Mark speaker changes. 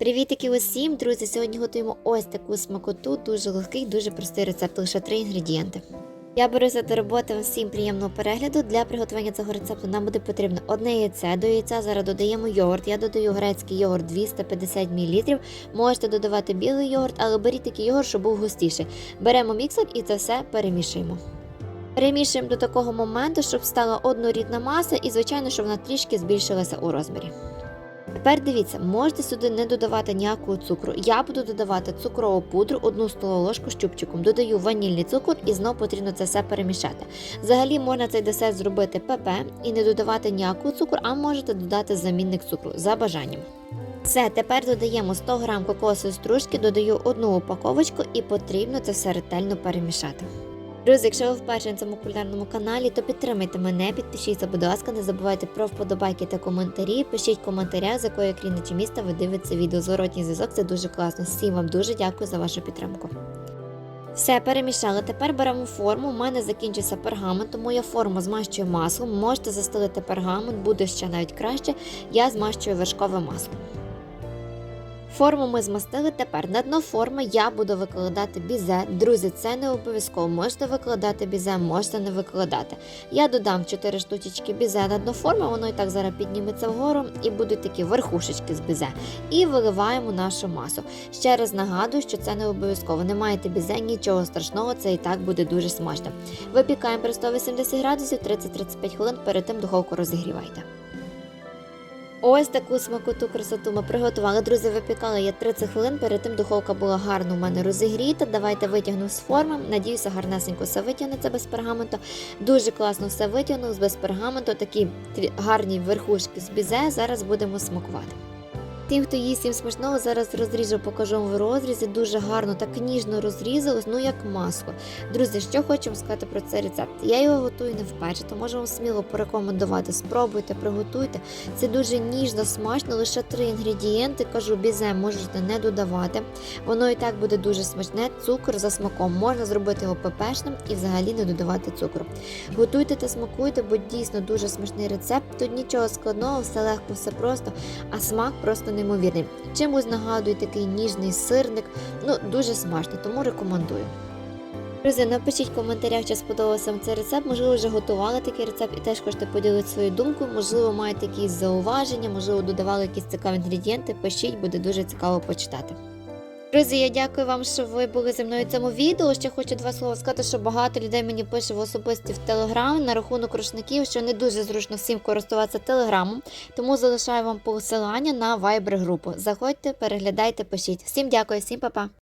Speaker 1: Привітики усім, друзі! Сьогодні готуємо ось таку смакоту, дуже легкий, дуже простий рецепт, лише три інгредієнти. Я беруся до роботи всім приємного перегляду. Для приготування цього рецепту нам буде потрібно одне яйце. До яйця зараз додаємо йогурт. Я додаю грецький йогурт 250 мл. Можете додавати білий йогурт, але беріть такий йогурт, щоб був густіший. Беремо міксер і це все перемішуємо. Перемішуємо до такого моменту, щоб стала однорідна маса, і, звичайно, щоб вона трішки збільшилася у розмірі. Тепер дивіться, можете сюди не додавати ніякого цукру. Я буду додавати цукрову пудру, одну столову ложку з чубчиком. Додаю ванільний цукор і знов потрібно це все перемішати. Взагалі можна цей десерт зробити ПП і не додавати ніякого цукру, а можете додати замінник цукру за бажанням. Все, тепер додаємо 100 г кокосової стружки, додаю одну упаковочку і потрібно це все ретельно перемішати. Друзі, якщо ви вперше на цьому кулінарному каналі, то підтримайте мене, підпишіться, будь ласка, не забувайте про вподобайки та коментарі. Пишіть в коментарях, з якої країни чи міста ви дивитеся відео. Зворотній зв'язок це дуже класно. Всім вам дуже дякую за вашу підтримку. Все перемішали. Тепер беремо форму. У мене закінчився пергамент, тому я форму змащую маслом. Можете застелити пергамент, буде ще навіть краще. Я змащую вершкове масло. Форму ми змастили. Тепер на дно форми я буду викладати бізе. Друзі, це не обов'язково. Можете викладати бізе, можете не викладати. Я додам 4 штучечки бізе на дно форми, воно і так зараз підніметься вгору, і будуть такі верхушечки з бізе. І виливаємо нашу масу. Ще раз нагадую, що це не обов'язково. Не маєте бізе, нічого страшного, це і так буде дуже смачно. Випікаємо при 180 градусів 30-35 хвилин, перед тим духовку розігрівайте. Ось таку смакоту красоту ми приготували. Друзі, випікала я 30 хвилин. Перед тим духовка була гарно у мене розігріта. Давайте витягну з форми. Надіюся, гарнесенько все витягнеться без пергаменту. Дуже класно все витягнув без пергаменту. Такі гарні верхушки з бізе. Зараз будемо смакувати. Тим, хто їсть їм смачного, зараз розріжу, покажу вам в розрізі. Дуже гарно, так ніжно розрізалось, ну як масло. Друзі, що хочу вам сказати про цей рецепт. Я його готую не вперше, то можу вам сміло порекомендувати. Спробуйте, приготуйте. Це дуже ніжно, смачно, лише три інгредієнти. Кажу, бізе можете не додавати. Воно і так буде дуже смачне. Цукор за смаком. Можна зробити його пепешним і взагалі не додавати цукру. Готуйте та смакуйте, бо дійсно дуже смачний рецепт. Тут нічого складного, все легко, все просто, а смак просто неймовірний. Чимось нагадує такий ніжний сирник. Ну, дуже смачно, тому рекомендую. Друзі, напишіть в коментарях, чи сподобався вам цей рецепт. Можливо, вже готували такий рецепт і теж хочете поділити свою думку. Можливо, маєте якісь зауваження, можливо, додавали якісь цікаві інгредієнти. Пишіть, буде дуже цікаво почитати. Друзі, я дякую вам, що ви були зі мною в цьому відео. Ще хочу два слова сказати, що багато людей мені пише в особисті в Телеграм на рахунок рушників, що не дуже зручно всім користуватися телеграмом. Тому залишаю вам посилання на вайбер-групу. Заходьте, переглядайте, пишіть. Всім дякую, всім па-па!